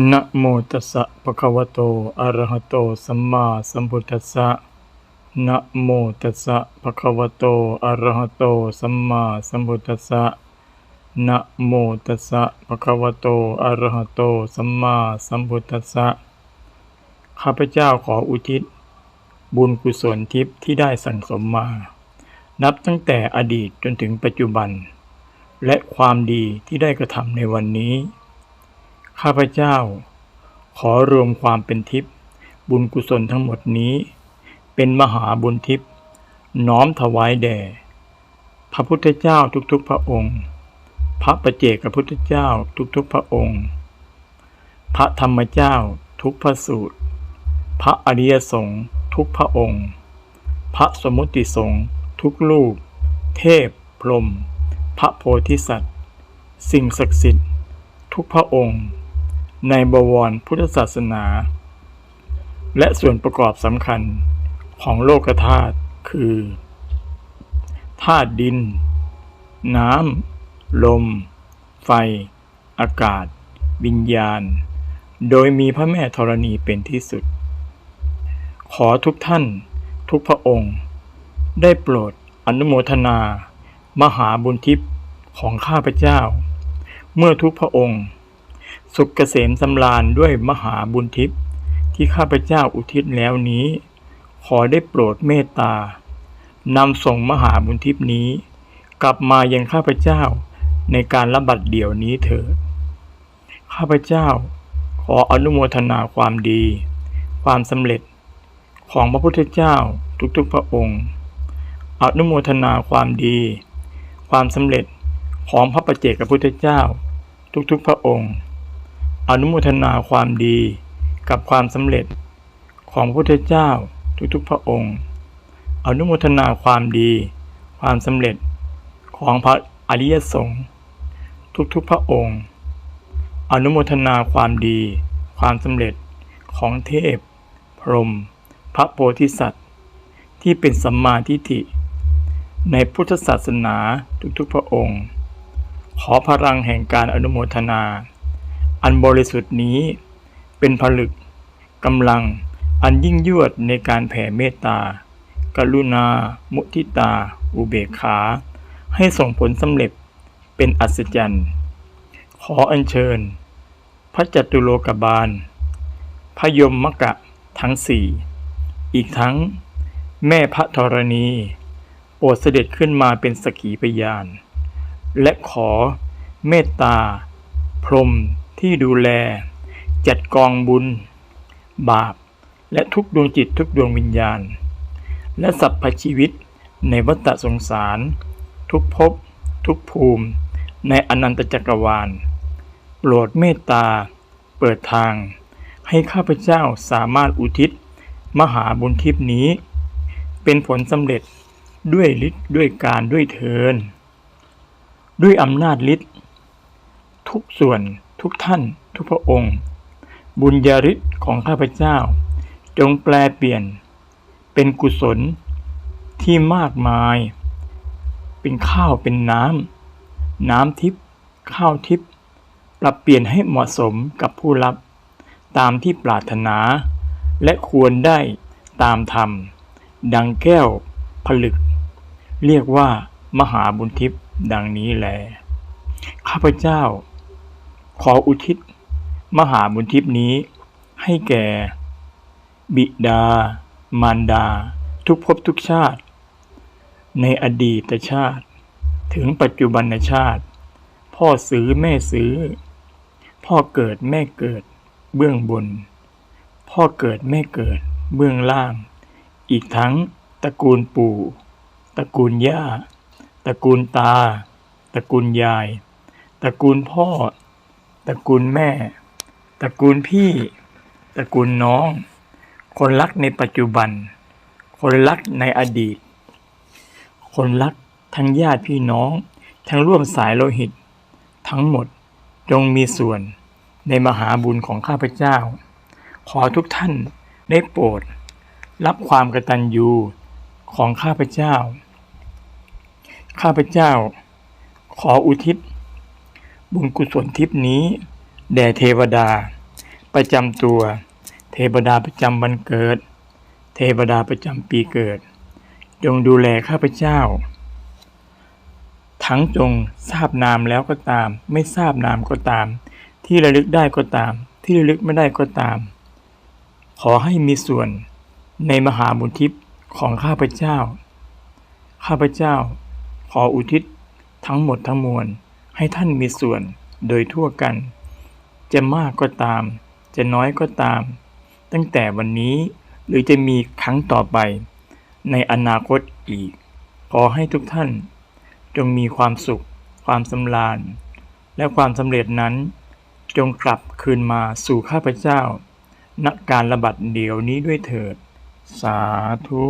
นะโมตัสสะภะคะวะโต อะระหะโต สัมมาสัมพุทธัสสะ นะโมตัสสะภะคะวะโต อะระหะโต สัมมาสัมพุทธัสสะ นะโมตัสสะภะคะวะโต อะระหะโต สัมมาสัมพุทธัสสะ ข้าพเจ้าขออุทิศ บุญกุศลทิพย์ที่ได้สั่งสมมา นับตั้งแต่อดีตจนถึงปัจจุบัน และความดีที่ได้กระทำในวันนี้ ข้าพเจ้า ขอรวมความเป็นทิพย์บุญกุศลทั้งหมดนี้ เป็นมหาบุญทิพย์น้อมถวายแด่ พระพุทธเจ้าทุกๆพระองค์ พระประเจกพระพุทธเจ้าทุกๆพระองค์ พระธรรมเจ้าทุกพระสูตร พระอริยสงฆ์ทุกพระองค์ พระสมุติสงฆ์ทุกรูปเทพ พรหมพระโพธิสัตว์ สิ่งศักดิ์สิทธิ์ ทุกพระองค์ ในบวรพุทธศาสนา และส่วนประกอบสำคัญของโลกธาตุคือธาตุดิน น้ำ ลม ไฟ อากาศ วิญญาณ โดยมีพระแม่ธรณีเป็นที่สุด ขอทุกท่านทุกพระองค์ ได้โปรดอนุโมทนา มหาบุญทิพย์ของข้าพเจ้า เมื่อทุกพระองค์ สุขเกษมสำราญด้วยมหาบุญทิพย์ที่ข้าพเจ้าอุทิศแล้วนี้ ขอได้โปรดเมตตานำส่งมหาบุญทิพย์นี้ กลับมายังข้าพเจ้าในการระบัดเดี่ยวนี้เถิดข้าพเจ้าขออนุโมทนาความดี ความสำเร็จของพระพุทธเจ้าทุกๆพระองค์ อนุโมทนาความดี ความสำเร็จของพระประเจกพระพุทธเจ้า ทุกๆพระองค์ อนุโมทนาความดีกับความสำเร็จของพระพุทธเจ้าทุกๆพระองค์ อนุโมทนาความดี ความสำเร็จของพระอริยสงฆ์ทุกๆพระองค์ อนุโมทนาความดี ความสำเร็จของเทพ พรหมพระโพธิสัตว์ ที่เป็นสัมมาทิฏฐิ ในพุทธศาสนาทุกๆพระองค์ ขอพลังแห่งการอนุโมทนา อันบริสุทธิ์นี้ เป็นผลึกกำลังอันยิ่งยวดในการแผ่เมตตา กรุณา มุทิตา อุเบกขา ให้ส่งผลสำเร็จเป็นอัศจรรย์ ขออัญเชิญ พระจัตุโลกบาล พยมมกะทั้งสี่ อีกทั้งแม่พระธรณี โปรดเสด็จขึ้นมาเป็นสกีพยาน และขอเมตตา พรม ที่ดูแล จัดกองบุญ บาป และทุกดวงจิตทุกดวงวิญญาณ และสัพพชีวิตในวัฏสงสาร ทุกภพทุกภูมิ ในอนันตจักรวาล โปรดเมตตา เปิดทาง ให้ข้าพเจ้าสามารถอุทิศ มหาบุญทิพนี้ เป็นผลสำเร็จด้วยฤทธิ์ด้วยการด้วยเทินด้วยอำนาจฤทธิ์ทุกส่วน ทุกท่าน ทุกพระองค์ บุญญาฤทธิ์ของข้าพเจ้า จงแปลเปลี่ยน เป็นกุศลที่มากมาย เป็นข้าวเป็นน้ำ น้ำทิพย์ข้าวทิพย์ปรับเปลี่ยนให้เหมาะสมกับผู้รับ ตามที่ปรารถนา และควรได้ตามธรรม ดังแก้วผลึก เรียกว่ามหาบุญทิพย์ดังนี้แล ข้าพเจ้า ขออุทิศ มหาบุญทิพนี้ ให้แก่ บิดา มารดา ทุกภพทุกชาติ ในอดีตชาติ ถึงปัจจุบันชาติ พ่อซื้อแม่ซื้อ พ่อเกิดแม่เกิด เบื้องบน พ่อเกิดแม่เกิด เบื้องล่าง อีกทั้งตระกูลปู่ตระกูลย่าตระกูลตา ตระกูลยาย ตระกูลพ่อ ตระกูลแม่ ตระกูลพี่ ตระกูลน้อง คนรักในปัจจุบัน คนรักในอดีต คนรักทั้งญาติพี่น้อง ทั้งร่วมสายโลหิต ทั้งหมดจงมีส่วนในมหาบุญของข้าพเจ้า ขอทุกท่านได้โปรด รับความกตัญญูของข้าพเจ้า ข้าพเจ้า ขออุทิศ บุญกุศลทิพนี้ แด่เทวดา ประจำตัว เทวดาประจำวันเกิด เทวดาประจำปีเกิด จงดูแลข้าพเจ้า ทั้งจงทราบนามแล้วก็ตาม ไม่ทราบนามก็ตาม ที่ระลึกได้ก็ตาม ที่ระลึกไม่ได้ก็ตาม ขอให้มีส่วนในมหาบุญทิพย์ของข้าพเจ้า ข้าพเจ้า ขออุทิศทั้งหมดทั้งมวล ให้ท่านมีส่วนโดยทั่วกัน จะมากก็ตาม จะน้อยก็ตาม ตั้งแต่วันนี้หรือจะมีครั้งต่อไป ในอนาคตอีก ขอให้ทุกท่าน จงมีความสุข ความสำราญ และความสำเร็จนั้น จงกลับคืนมาสู่ข้าพเจ้าณการระบัดเดี๋ยวนี้ด้วยเถิด สาธุ